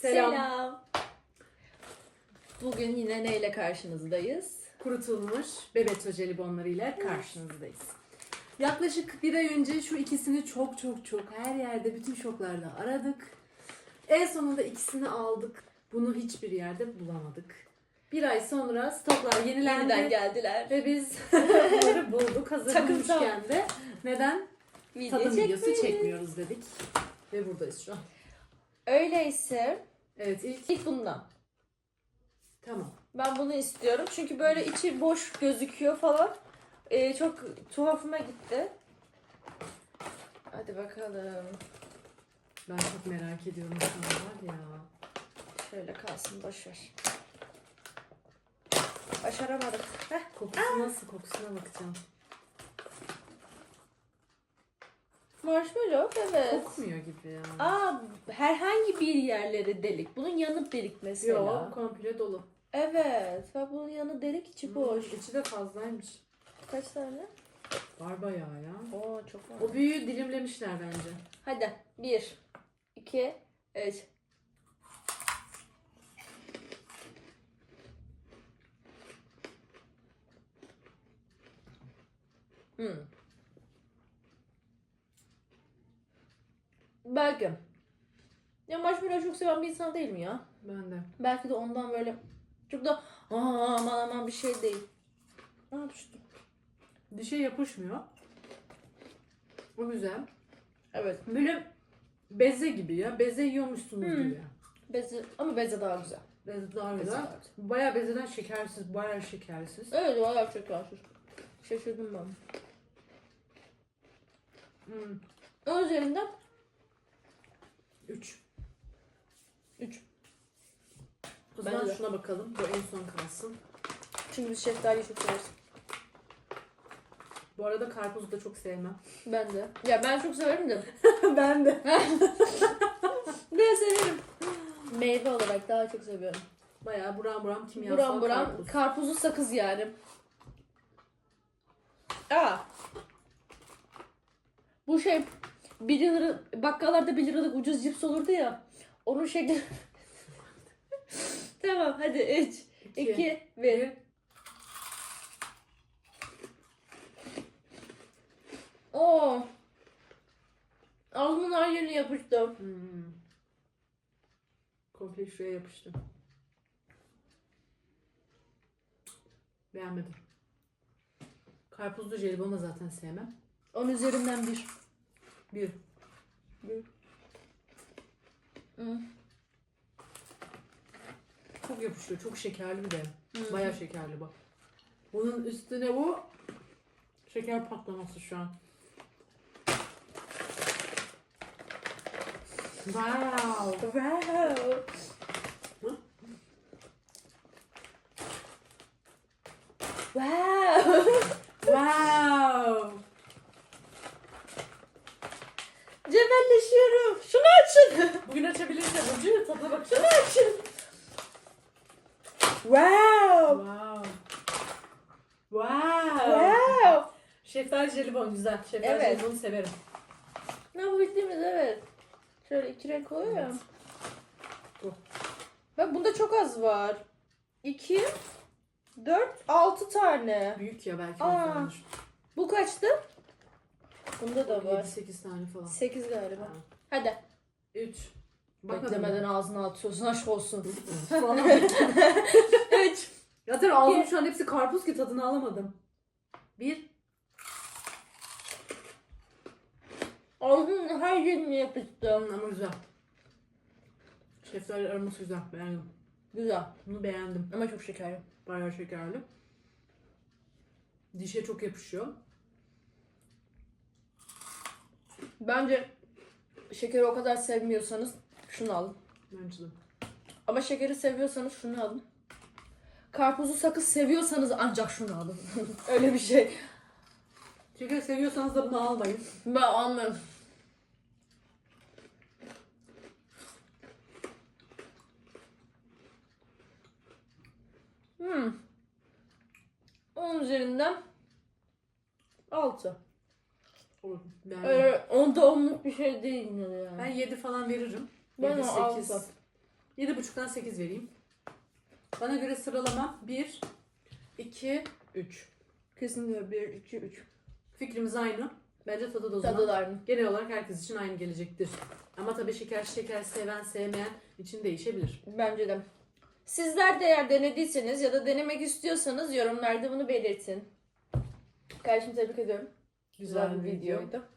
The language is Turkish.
Selam. Bugün yine neyle karşınızdayız? kurutulmuş bebeto jelibonları ile karşınızdayız. Yaklaşık bir ay önce şu ikisini çok çok çok her yerde bütün şoklarda aradık. En sonunda ikisini aldık. Bunu hiçbir yerde bulamadık. Bir ay sonra stoklar yenilendi Yeniden geldiler. ve biz bunları bulduk. Hazır Takım bulmuşken de neden Video tadım videosu çekmiyoruz dedik. Ve buradayız şu an. Öyleyse Evet ilk ilk bundan. tamam. Ben bunu istiyorum. Çünkü böyle içi boş gözüküyor falan. Ee, çok tuhafıma gitti. Hadi bakalım. Ben çok merak ediyorum şu an var ya. Şöyle kalsın boşver. Başaramadık. Heh. Kokusu nasıl kokusuna bakacağım. Marshmallow evet. Kokmuyor gibi ya. Aa herhangi bir yerleri delik. Bunun yanı delik mesela. Yok komple dolu. Evet. Bak bunun yanı delik içi boş. Hmm, içi de fazlaymış. Kaç tane? Var bayağı ya. Oo çok var. O büyüğü dilimlemişler bence. Hadi. Bir, iki, üç. Hmm. Belki. Ya marshmallow çok seven bir insan değil mi ya? Ben de. Belki de ondan böyle çok da "Aa, aman aman bir şey değil. Aa düştü. Dişe yapışmıyor. O güzel. Evet. Böyle beze gibi ya. Beze yiyormuşsunuz Hmm. gibi. Beze, ama beze daha güzel. Beze daha Beze güzel. daha güzel. Bayağı bezeden şekersiz. Bayağı şekersiz. Evet bayağı şekersiz. Şaşırdım ben. Hmm. Onun üzerinden Üç. 3. O Bence zaman de. şuna bakalım. Bu en son kalsın. Çünkü biz şeftaliyi çok severiz. Bu arada karpuzu da çok sevmem. Ben de. Ya ben çok severim de. ben de. Ben severim. Meyve olarak daha çok seviyorum. Bayağı buram buram kimyasal Buram buram karpuz. karpuzlu sakız yani. Aa. Bu şey 1 lira bakkallarda 1 liralık ucuz cips olurdu ya. Onun şekli. tamam hadi 3 İki. 2 1 Oo. Ağzımın her yerine yapıştı. Hmm. Komple şuraya yapıştı. Beğenmedim. Karpuzlu jelibonu zaten sevmem. Onun üzerinden bir. Bir. Hı. Çok yapışıyor. Çok şekerli bir de. Hı. Bayağı şekerli bu. Bunun üstüne bu şeker patlaması şu an. Wow. Wow. Wow. Cebelleşiyorum. Şunu açın. Bugün açabiliriz de Burcu tadına bakacağız. Şunu açın. Wow. Wow. Wow. Wow. Şeftali jelibon güzel. Şeftali Evet. jelibonu severim. Ne bu bildiğimiz evet. Şöyle iki renk oluyor ya. Bu. Bak bunda çok az var. 2 4 6 tane. Büyük ya belki. Aa. yüzdendir. Bu kaçtı? Bunda da var. 7-8 tane falan. 8 galiba. Hadi. 3. Beklemeden ağzına atıyorsun aşk olsun. Falan. 3 Zaten ağzım şu an hepsi karpuz ki tadını alamadım. Bir. Ağzının her yerine yapıştı. Ama güzel. Şeftali aroması güzel. Beğendim. Güzel. Bunu beğendim. Ama çok şekerli. Bayağı şekerli. Dişe çok yapışıyor. Bence şekeri o kadar sevmiyorsanız şunu alın. Bence de. Ama şekeri seviyorsanız şunu alın. Karpuzu sakız seviyorsanız ancak şunu alın. Öyle bir şey. Şeker seviyorsanız da bunu almayın. Ben almıyorum. Hmm. Onun üzerinden 6. Beğendim. Öyle onda onluk bir şey değil yine de yani. Ben 7 falan veririm. Ben Yedi, o sekiz. altı. 7,5'tan 8 vereyim. Bana göre sıralama 1, 2, 3. Kesinlikle 1, 2, 3. Fikrimiz aynı. Bence tadı da o zaman Tadılarını. genel olarak herkes için aynı gelecektir. Ama tabii şeker şeker seven sevmeyen için değişebilir. Bence de. Sizler de eğer denediyseniz ya da denemek istiyorsanız yorumlarda bunu belirtin. Kardeşim tebrik ediyorum. Güzel, Güzel bir bir video. videoydu.